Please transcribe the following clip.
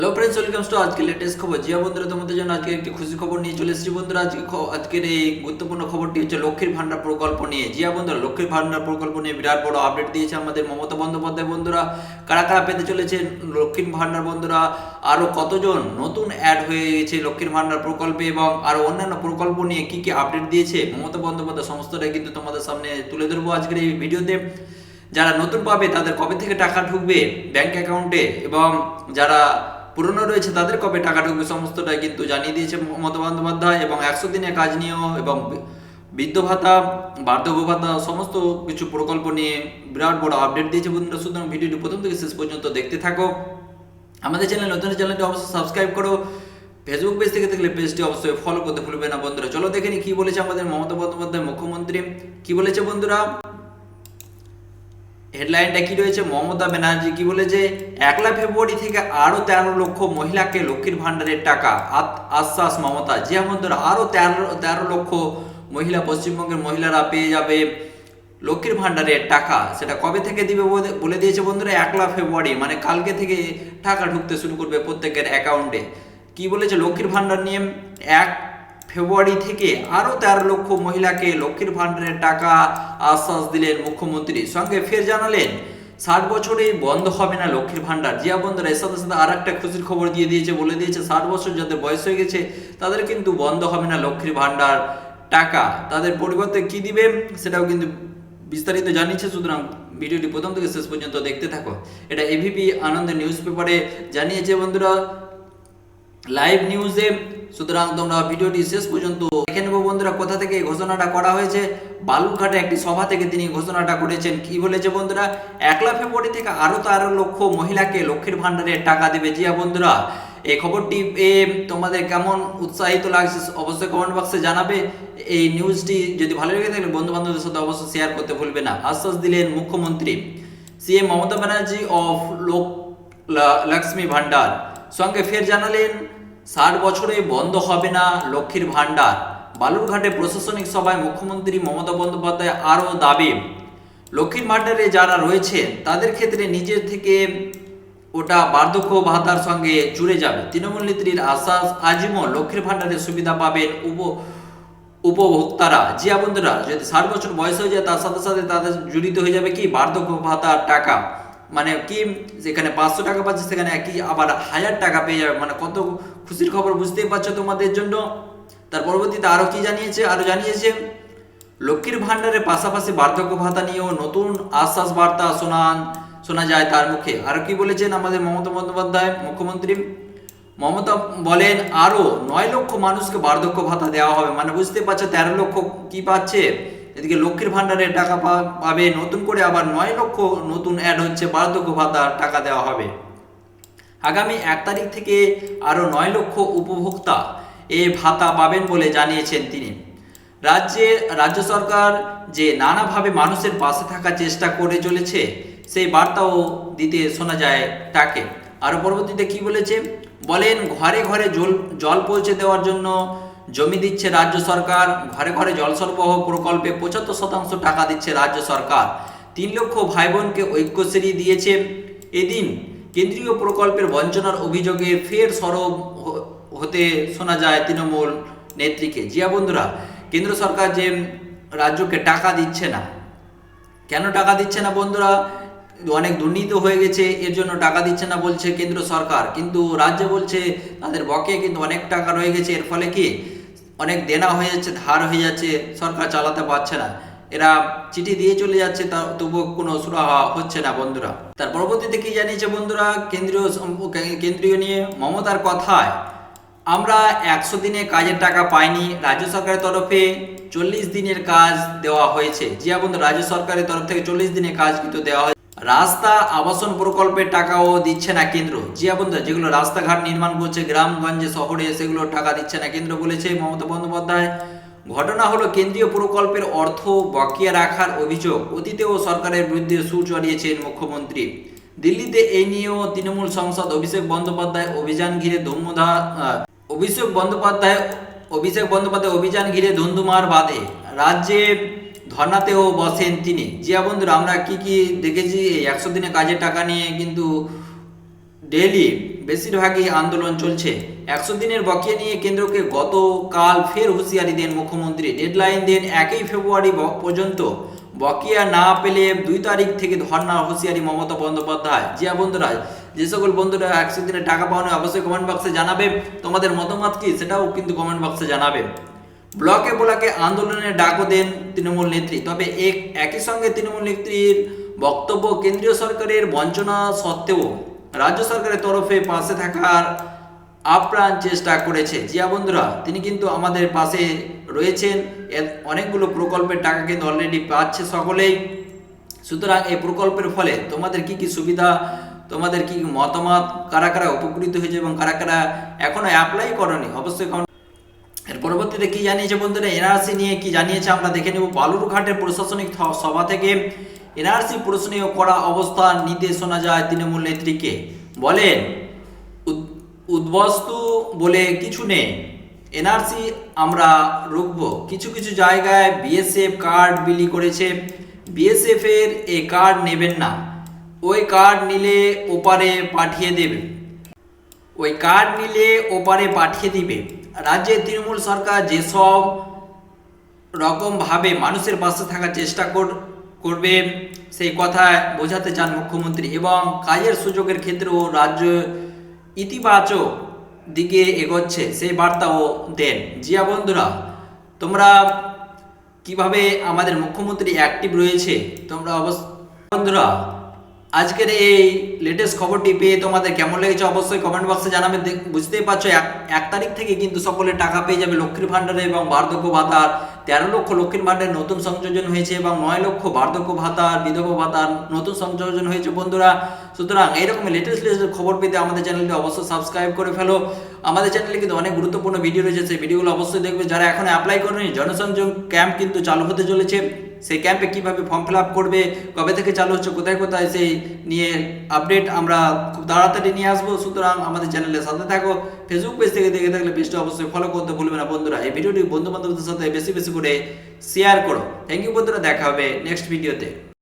Hello friends welcome to আজকে latest খবর। জিয়া বন্ধুরা, তোমাদের জন্য আজকে একটি খুশি খবর নিয়ে চলে এসেছি বন্ধুরা। আজকে আজকের এই গুরুত্বপূর্ণ খবরটি হচ্ছে লক্ষ্মীর ভান্ডার প্রকল্প নিয়ে। জিয়া বন্ধুরা, লক্ষ্মীর ভান্ডার প্রকল্প নিয়ে বিরাট বড় আপডেট দিয়েছে আমাদের মমতা বন্দ্যোপাধ্যায় বন্ধুরা। কারা কারা পেতে চলেছে লক্ষ্মীর ভান্ডার বন্ধুরা? আরও কতজন নতুন অ্যাড হয়ে গেছে লক্ষ্মীর ভান্ডার প্রকল্পে এবং আরও অন্যান্য প্রকল্প নিয়ে কি কি আপডেট দিয়েছে? মমতা বন্দ্যোপাধ্যায় সমস্তটাই কিন্তু তোমাদের সামনে তুলে ধরবো আজকের এই ভিডিওতে। যারা নতুন পাবে তাদের কবে থেকে টাকা ঢুকবে ব্যাংক অ্যাকাউন্টে এবং যারা পুরনো রয়েছে, তাদের কবে টাকা ঢুকবে সমস্তটাই কিন্তু জানিয়ে দিয়েছে মমতা বন্দ্যোপাধ্যায় এবং একশো দিনে কাজ নিয়েও এবং বৃদ্ধ ভাতা, বার্ধক্য ভাতা, সমস্ত কিছু প্রকল্প নিয়ে বিরাট বড় আপডেট দিয়েছে বন্ধুরা সুতরাং ভিডিওটি প্রথম থেকে শেষ পর্যন্ত দেখতে থাকো। আমাদের চ্যানেল নতুন চ্যানেলটি অবশ্যই সাবস্ক্রাইব করো। ফেসবুক পেজ থেকে দেখলে পেজটি অবশ্যই ফলো করতে ভুলবে না বন্ধুরা। চলো দেখে নি কি বলেছে আমাদের মমতা বন্দ্যোপাধ্যায় মুখ্যমন্ত্রী। কি বলেছে বন্ধুরা? হেডলাইনটা কি রয়েছে? মমতা ব্যানার্জি কি বলেছে? একলা ফেব্রুয়ারি থেকে আরও তেরো লক্ষ মহিলাকে লক্ষ্মীর ভান্ডারের টাকা। আশ্বাস মমতা। যে আমাদের আরও তেরো তেরো লক্ষ মহিলা, পশ্চিমবঙ্গের মহিলারা পেয়ে যাবে লক্ষ্মীর ভান্ডারের টাকা। সেটা কবে থেকে দিবে বলে- বলে দিয়েছে বন্ধুরা? একলা ফেব্রুয়ারি মানে কালকে থেকে টাকা ঢুকতে শুরু করবে প্রত্যেকের অ্যাকাউন্টে কি বলেছে লক্ষ্মীর ভান্ডার নিয়ে এক ফেব্রুয়ারি থেকে আরও তেরো লক্ষ মহিলাকে লক্ষ্মীর ভান্ডারের টাকা আশ্বাস দিলেন মুখ্যমন্ত্রী। সঙ্গে ফের জানালেন, ষাট বছরে বন্ধ হবে না লক্ষ্মীর ভান্ডার জিয়া বন্ধুরা, এর সাথে সাথে আর একটা খুশির খবর দিয়ে দিয়েছে, বলে দিয়েছে, ষাট বছর যাদের বয়স হয়ে গেছে, তাদের কিন্তু বন্ধ হবে না লক্ষ্মীর ভান্ডার টাকা। তাদের পরিবর্তে কি দিবে, সেটাও কিন্তু বিস্তারিত জানিয়েছে, সুতরাং ভিডিওটি প্রথম থেকে শেষ পর্যন্ত দেখতে থাকো। এটা এভিপি আনন্দ নিউজ পেপারে জানিয়েছে বন্ধুরা, লাইভ নিউজে সুতরাং তোমরা ভিডিওটি শেষ পর্যন্ত দেখে নেব বন্ধুরা, কোথা থেকে ঘোষণাটা করা হয়েছে? বালুরঘাটে একটি সভা থেকে তিনি ঘোষণাটা করেছেন। কি বলেছে বন্ধুরা? একলা ফেব্রুয়ারি থেকে আরও তেরো লক্ষ মহিলাকে লক্ষ্মীর ভান্ডারের টাকা দেবে। জিয়া বন্ধুরা, এই খবরটি তোমাদের কেমন উৎসাহিত লাগছে অবশ্যই কমেন্ট বক্সে জানাবে। এই নিউজটি যদি ভালো লেগে থাকলে বন্ধু বান্ধবদের সাথে অবশ্যই শেয়ার করতে ভুলবে না। আশ্বাস দিলেন মুখ্যমন্ত্রী সিএম মমতা ব্যানার্জি অফ লোক লক্ষ্মী ভান্ডার সঙ্গে ফের জানালেন ষাট বছরে বন্ধ হবে না লক্ষ্মীর ভান্ডার বালুরঘাটে প্রশাসনিক সভায় মুখ্যমন্ত্রী মমতা বন্দ্যোপাধ্যায় আরও দাবি। লক্ষ্মীর ভান্ডারে যারা রয়েছে, তাদের ক্ষেত্রে নিজের থেকে ওটা বার্ধক্য ভাতার সঙ্গে জুড়ে যাবে। তৃণমূল নেত্রীর আশ্বাস, আজীবন লক্ষ্মীর ভান্ডারের সুবিধা পাবেন উপ উপভোক্তারা। জিয়া বন্ধুরা, যদি ষাট বছর বয়স হয়ে যায়, তার সাথে সাথে তাদের জড়িত হয়ে যাবে কি? বার্ধক্য ভাতার টাকা। মানে কি যেখানে পাঁচশো টাকা পাচ্ছে, সেখানে একই আবার হাজার টাকা পেয়ে যাবে। মানে কত খুশির খবর বুঝতেই পারছ তোমাদের জন্য? তার পরবর্তীতে আরও কি জানিয়েছে? আরও জানিয়েছে, লক্ষ্মীর ভান্ডারের পাশাপাশি বার্ধক্য ভাতা নিয়েও নতুন আশ্বাস বার্তা শোনান, শোনা যায় তার মুখে। আর কি বলেছেন আমাদের মমতা বন্দ্যোপাধ্যায়, মুখ্যমন্ত্রী? মমতা বলেন, আরও নয় লক্ষ মানুষকে বার্ধক্য ভাতা দেওয়া হবে। মানে বুঝতে পারছ, তেরো লক্ষ কি পাচ্ছে? এদিকে লক্ষ্মীর ভান্ডারের টাকা পাবে, নতুন করে আবার নয় লক্ষ নতুন অ্যাড হচ্ছে, বার্ধক্য ভাতার টাকা দেওয়া হবে। আগামী এক তারিখ থেকে আরও নয় লক্ষ উপভোক্তা এ ভাতা পাবেন বলে জানিয়েছেন তিনি। রাজ্যে, রাজ্য সরকার যে নানাভাবে মানুষের পাশে থাকার চেষ্টা করে চলেছে, সেই বার্তাও দিতে শোনা যায় তাকে। আরও পরবর্তীতে কি বলেছে? বলেন, ঘরে ঘরে জল জল পৌঁছে দেওয়ার জন্য জমি দিচ্ছে রাজ্য সরকার, ঘরে ঘরে জল সরবরাহ প্রকল্পে পঁচাত্তর শতাংশ টাকা দিচ্ছে রাজ্য সরকার। তিন লক্ষ ভাই বোনকে ঐক্যশ্রী দিয়েছে এদিন কেন্দ্রীয় প্রকল্পের বঞ্চনার অভিযোগে ফের সরব হতে শোনা যায় তৃণমূল নেত্রীকে। জিয়া বন্ধুরা, কেন্দ্র সরকার যে রাজ্যকে টাকা দিচ্ছে না, কেন টাকা দিচ্ছে না বন্ধুরা? অনেক দুর্নীতি হয়ে গেছে, এর জন্য টাকা দিচ্ছে না বলছে কেন্দ্র সরকার। কিন্তু রাজ্য বলছে তাদের বকে কিন্তু অনেক টাকা রয়ে গেছে, এর ফলে কি? অনেক দেনা হয়ে যাচ্ছে, ধার হয়ে যাচ্ছে, সরকার চালাতে পারছে না। এরা চিঠি দিয়ে চলে যাচ্ছে, তা তবুও কোনো সুরাহা হচ্ছে না বন্ধুরা। তার পরবর্তীতে কি জানিয়েছে বন্ধুরা? কেন্দ্রীয় কেন্দ্রীয় নিয়ে মমতার কথায়, আমরা একশো দিনে কাজের টাকা পাইনি, রাজ্য সরকারের তরফে চল্লিশ দিনের কাজ দেওয়া হয়েছে। জিয়া বন্ধু, রাজ্য সরকারের তরফ থেকে চল্লিশ দিনের কাজ কিন্তু দেওয়া হয়েছে। রাস্তা আবাসন প্রকল্পের টাকাও দিচ্ছে না কেন্দ্র। জিয়া বন্ধু যেগুলো রাস্তাঘাট নির্মাণ করছে, গ্রামগঞ্জে, শহরে, সেগুলো টাকা দিচ্ছে না কেন্দ্র বলেছে মমতা বন্দ্যোপাধ্যায়। ঘটনা হলো কেন্দ্রীয় প্রকল্পের অর্থ বকেয়া রাখার অভিযোগ। অতীতেও সরকারের বিরুদ্ধে সুর চড়িয়েছেন মুখ্যমন্ত্রী। দিল্লিতে এই নিয়েও তৃণমূল সংসদ অভিষেক বন্দ্যোপাধ্যায় অভিযান ঘিরে ধুমধা অভিষেক বন্দ্যোপাধ্যায় অভিষেক বন্দ্যোপাধ্যায় অভিযান ঘিরে ধুন্ধুমার বাদে। রাজ্যে ধর্নাতেও বসেন তিনি। জিয়া বন্ধুরা, আমরা কি কি দেখেছি? এই একশো দিনে কাজের টাকা নিয়ে কিন্তু ডেলি বেশিরভাগই আন্দোলন চলছে। একশো দিনের বকেয়া নিয়ে কেন্দ্রকে গতকাল ফের হুঁশিয়ারি দেন মুখ্যমন্ত্রী। ডেডলাইন দেন একই ফেব্রুয়ারি পর্যন্ত। বকেয়া না পেলে দুই তারিখ থেকে ধর্না হুঁশিয়ারি মমতা বন্দ্যোপাধ্যায়। জিয়া বন্ধুরা, যে সকল বন্ধুরা একশো দিনের টাকা পাওয়া অবশ্যই কমেন্ট বক্সে জানাবে। তোমাদের মতামত কি? সেটাও কিন্তু কমেন্ট বক্সে জানাবে। ব্লকে ব্লকে আন্দোলনের ডাকও দেন তৃণমূল নেত্রী। তবে এক একই সঙ্গে তৃণমূল নেত্রীর বক্তব্য কেন্দ্রীয় সরকারের বঞ্চনা সত্ত্বেও রাজ্য সরকারের তরফে পাশে থাকার আপ্রাণ চেষ্টা করেছে। জিয়া বন্ধুরা, তিনি কিন্তু আমাদের পাশে রয়েছেন। অনেকগুলো প্রকল্পের টাকা কিন্তু অলরেডি পাচ্ছে সকলেই। সুতরাং এই প্রকল্পের ফলে তোমাদের কি কি সুবিধা, তোমাদের কি মতামত, কারা কারা উপকৃত হয়েছে এবং কারা কারা এখনও অ্যাপ্লাই করনি? অবশ্যই এর পরবর্তীতে কি জানিয়েছে বন্ধুরা? এনআরসি নিয়ে কি জানিয়েছে আমরা দেখে নেব। বালুরঘাটের প্রশাসনিক সভা থেকে এনআরসি প্রশ্নীয় করা অবস্থান নিতে শোনা যায় তৃণমূল নেত্রীকে। বলেন, উদ- উদ্বস্তু বলে কিছু নেই। এনআরসি আমরা রুখব। কিছু কিছু জায়গায় বিএসএফ কার্ড বিলি করেছে। বিএসএফ এর এই কার্ড নেবেন না। ওই কার্ড নিলে ওপারে পাঠিয়ে দেবে। ওই কার্ড নিলে ওপারে পাঠিয়ে দিবে। রাজ্যে তৃণমূল সরকার যেসব রকমভাবে মানুষের পাশে থাকার চেষ্টা কর- করবে, সেই কথা বোঝাতে চান মুখ্যমন্ত্রী এবং কাজের সুযোগের ক্ষেত্রেও রাজ্য ইতিবাচক দিকে এগোচ্ছে, সেই বার্তাও দেন। জিয়া বন্ধুরা, তোমরা কীভাবে আমাদের মুখ্যমন্ত্রী অ্যাক্টিভ রয়েছে? তোমরা অবশ্য বন্ধুরা আজকের এই লেটেস্ট খবরটি পেয়ে তোমাদের কেমন লেগেছে অবশ্যই কমেন্ট বক্সে জানাবে। বুঝতেই পারছ, এক এক তারিখ থেকে কিন্তু সকলে টাকা পেয়ে যাবে লক্ষ্মীর ভাণ্ডারে এবং বার্ধক্য ভাতার। তেরো লক্ষ লক্ষ্মীর ভাণ্ডারে নতুন সংযোজন হয়েছে এবং নয় লক্ষ বার্ধক্য ভাতার, বিধবা ভাতার নতুন সংযোজন হয়েছে বন্ধুরা। সুতরাং এইরকম লেটেস্ট লেটেস্ট খবর পেতে আমাদের চ্যানেলটি অবশ্যই সাবস্ক্রাইব করে ফেলো। আমাদের চ্যানেলে কিন্তু অনেক গুরুত্বপূর্ণ ভিডিও রয়েছে, সেই ভিডিওগুলো অবশ্যই দেখবে। যারা এখন অ্যাপ্লাই করেনি, জনসংযোগ ক্যাম্প কিন্তু চালু হতে চলেছে। সেই ক্যাম্পে কীভাবে ফর্ম ফিল আপ করবে, কবে থেকে চালু হচ্ছে, কোথায় কোথায় সেই নিয়ে আপডেট আমরা খুব তাড়াতাড়ি নিয়ে আসব। সুতরাং আমাদের চ্যানেলের সাথে থাকো ফেসবুক পেজ থেকে দেখে থাকলে পেজটা অবশ্যই ফলো করতে ভুলবে না। বন্ধুরা, এই ভিডিওটি বন্ধু বান্ধবদের সাথে বেশি বেশি করে শেয়ার করো। থ্যাংক ইউ বন্ধুরা, দেখা হবে নেক্সট ভিডিওতে